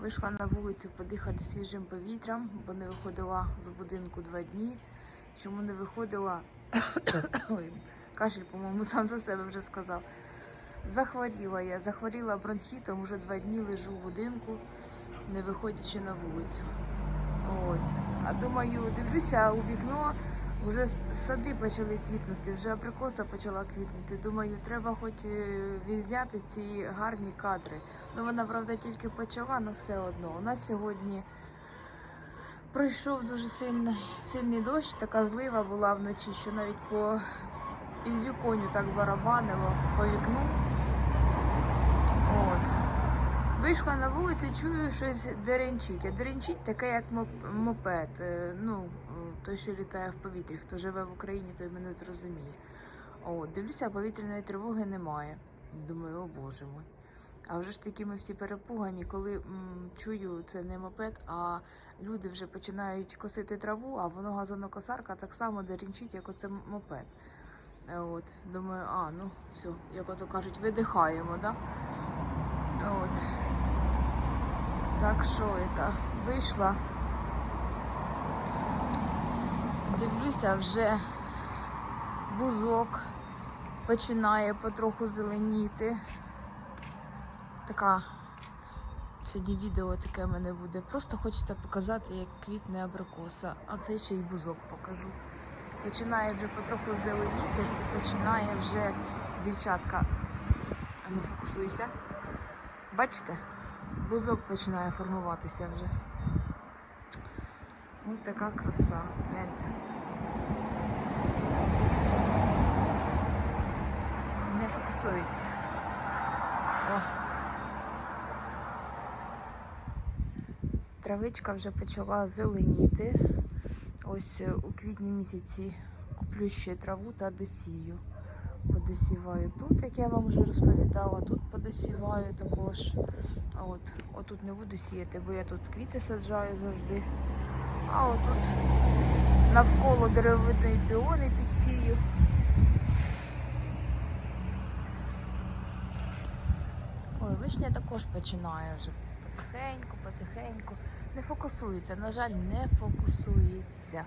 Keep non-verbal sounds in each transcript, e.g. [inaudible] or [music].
Вийшла на вулицю подихати свіжим повітрям, бо не виходила з будинку два дні. Чому не виходила? [coughs] Кашель, по-моєму, сам за себе вже сказав. Захворіла я, захворіла бронхітом, вже два дні лежу в будинку, не виходячи на вулицю. От. А думаю, дивлюся у вікно, вже сади почали квітнути, вже абрикоса почала квітнути. Думаю, треба хоч е, відзняти ці гарні кадри. Ну вона, правда, тільки почала, але все одно. У нас сьогодні пройшов дуже сильний, сильний дощ, така злива була вночі, що навіть по підвіконню так барабанило по вікну. От. Вийшла на вулицю, чую щось деренчить. А деренчить таке, як моп- мопед. е, Ну, той, що літає в повітрі. Хто живе в Україні, той мене зрозуміє. От, дивлюся, повітряної тривоги немає. Думаю, о боже мой. А вже ж таки ми всі перепугані, коли м, чую, це не мопед, а люди вже починають косити траву, а воно газонокосарка так само деренчить, як оце мопед. Е, От, думаю, а, ну все, як ото кажуть, видихаємо, да? От. Так що це, вийшла. Дивлюся, вже бузок починає потроху зеленіти. Така сьогодні відео таке в мене буде. Просто хочеться показати, як квітне абрикоса, а це ще й бузок покажу. Починає вже потроху зеленіти і починає вже дівчатка. А ну фокусуйся. Бачите? Бузок починає формуватися вже. Ось така краса. Гляньте. Не фокусується. О. Травичка вже почала зеленіти. Ось е, у квітні місяці куплю ще траву та досію. Подосіваю тут, як я вам вже розповідала, тут подосіваю також. От, отут не буду сіяти, бо я тут квіти саджаю завжди. А отут навколо деревовидної піони підсію. Ой, вишня також починає вже потихеньку, потихеньку. Не фокусується, на жаль, не фокусується.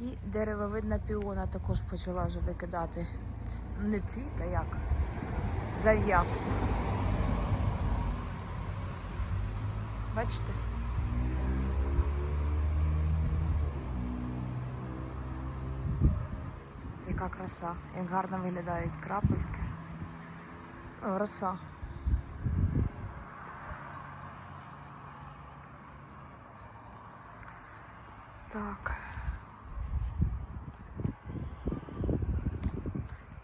І деревовидна піона також почала вже викидати не цвіт, а як? Зав'язку. Бачите? Яка краса, як гарно виглядають крапельки. О, роса. Так.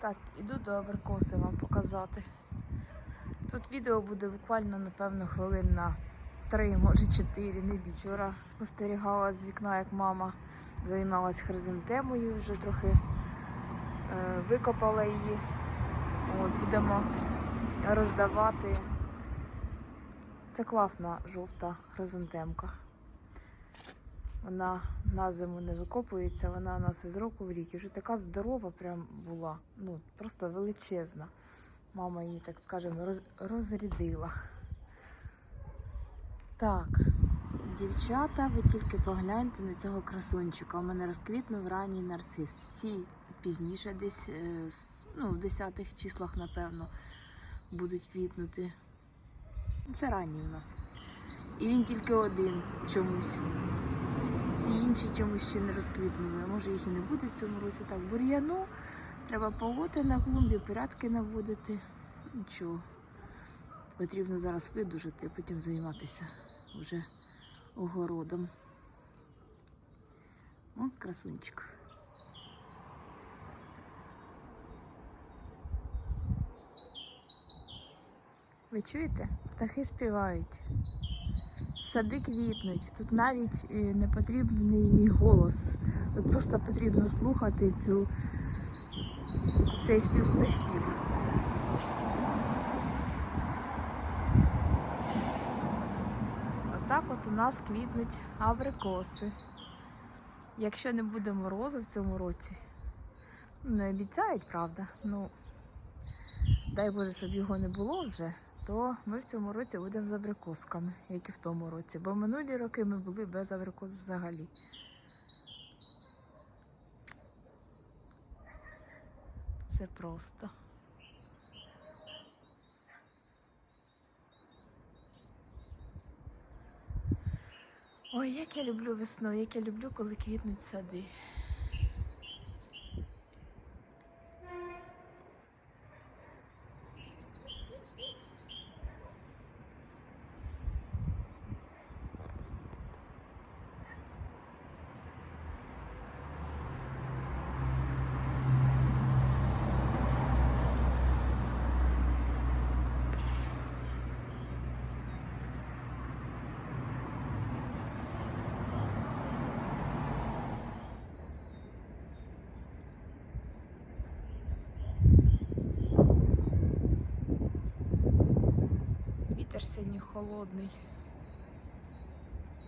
Так, іду до абрикоси вам показати. Тут відео буде буквально, напевно, хвилин на 3, може 4, не більше. Вчора спостерігала з вікна, як мама займалась хризантемою, вже трохи викопала її. От, будемо роздавати. Це класна жовта хризантемка. Вона на зиму не викопується, вона у нас із року в рік. І вже така здорова прям була. Ну, просто величезна. Мама її, так скажемо, роз, розрядила. Так, дівчата, ви тільки погляньте на цього красунчика. У мене розквітнув ранній нарцис. Всі пізніше, десь е, ну, в 10-х числах, напевно, будуть квітнути. Це ранній у нас. І він тільки один чомусь. Всі інші чомусь ще не розквітнули. Може їх і не буде в цьому році. Так, бур'яну треба полоти на клумбі, порядки наводити. Нічого. Потрібно зараз видужити, а потім займатися вже огородом. О, красунчик. Ви чуєте? Птахи співають. Сади квітнуть. Тут навіть е, не потрібний мій голос. Тут просто потрібно слухати цю, цей спів птахів. Отак от у нас квітнуть абрикоси. Якщо не буде морозу в цьому році, не обіцяють, правда. Ну, дай Боже, щоб його не було вже то ми в цьому році будемо з абрикосками, як і в тому році. Бо минулі роки ми були без абрикос взагалі. Це просто. Ой, як я люблю весну, як я люблю, коли квітнуть сади. Вітер сьогодні холодний.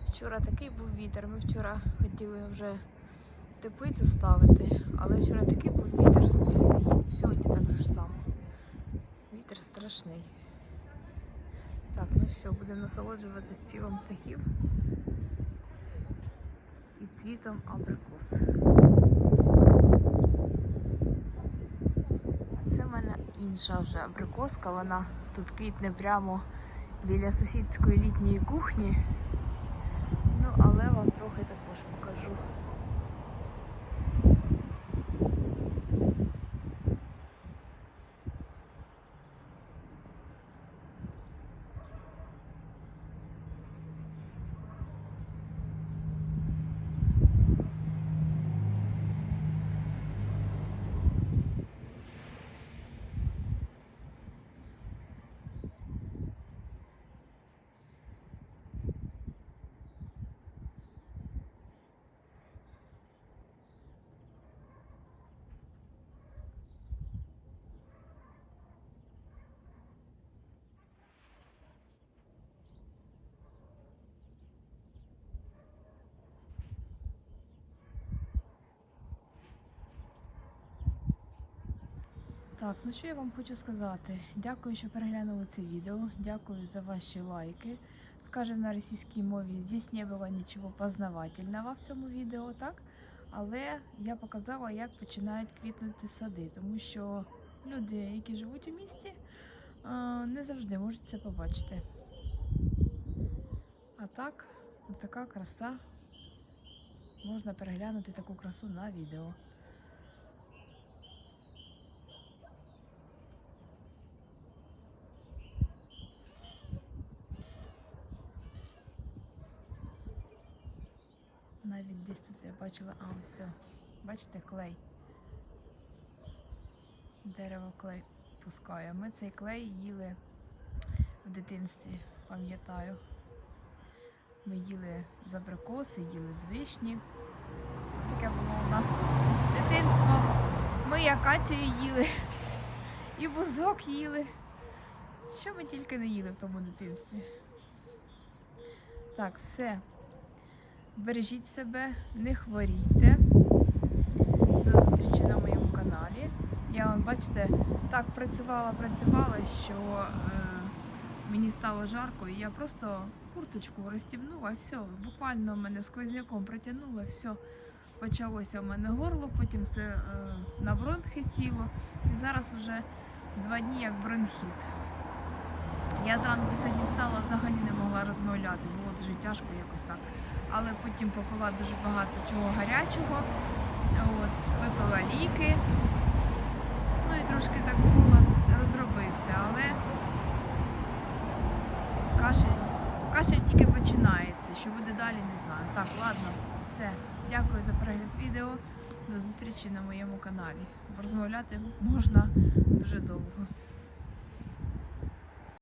Вчора такий був вітер. Ми вчора хотіли вже теплицю ставити, але вчора такий був вітер сильний. І сьогодні так же само. Вітер страшний. Так, ну що, будемо насолоджуватися співом птахів і цвітом абрикос. Це в мене інша вже абрикоска, вона тут квітне прямо біля сусідської літньої кухні. Ну, але вам трохи також покажу. Так, ну що я вам хочу сказати? Дякую, що переглянули це відео. Дякую за ваші лайки. Скажем на російській мові, здесь не було нічого познавательного в цьому відео, так? Але я показала, як починають квітнути сади, тому що люди, які живуть у місті, не завжди можуть це побачити. А так, така краса. Можна переглянути таку красу на відео. Навіть десь тут я бачила, а все. бачите, клей. Дерево клей пускає. Ми цей клей їли в дитинстві, пам'ятаю. Ми їли з абрикоси, їли з вишні. Таке було у нас дитинство. Ми акацію їли, [laughs] і бузок їли. Що ми тільки не їли в тому дитинстві. Так, все. Бережіть себе, не хворійте. До зустрічі на моєму каналі. Я вам, бачите, так працювала, працювала, що е, мені стало жарко, і я просто курточку розстібнула, все, буквально мене сквозняком протягнуло, все. Почалося в мене горло, потім все е, на бронхи сіло. І зараз вже два дні як бронхіт. Я зранку сьогодні встала, взагалі не могла розмовляти, було дуже тяжко якось так. Але потім попила дуже багато чого гарячого. От, випила ліки. Ну і трошки так голос розробився, але кашель, кашель тільки починається. Що буде далі, не знаю. Так, ладно, все. Дякую за перегляд відео. До зустрічі на моєму каналі. Розмовляти можна дуже довго.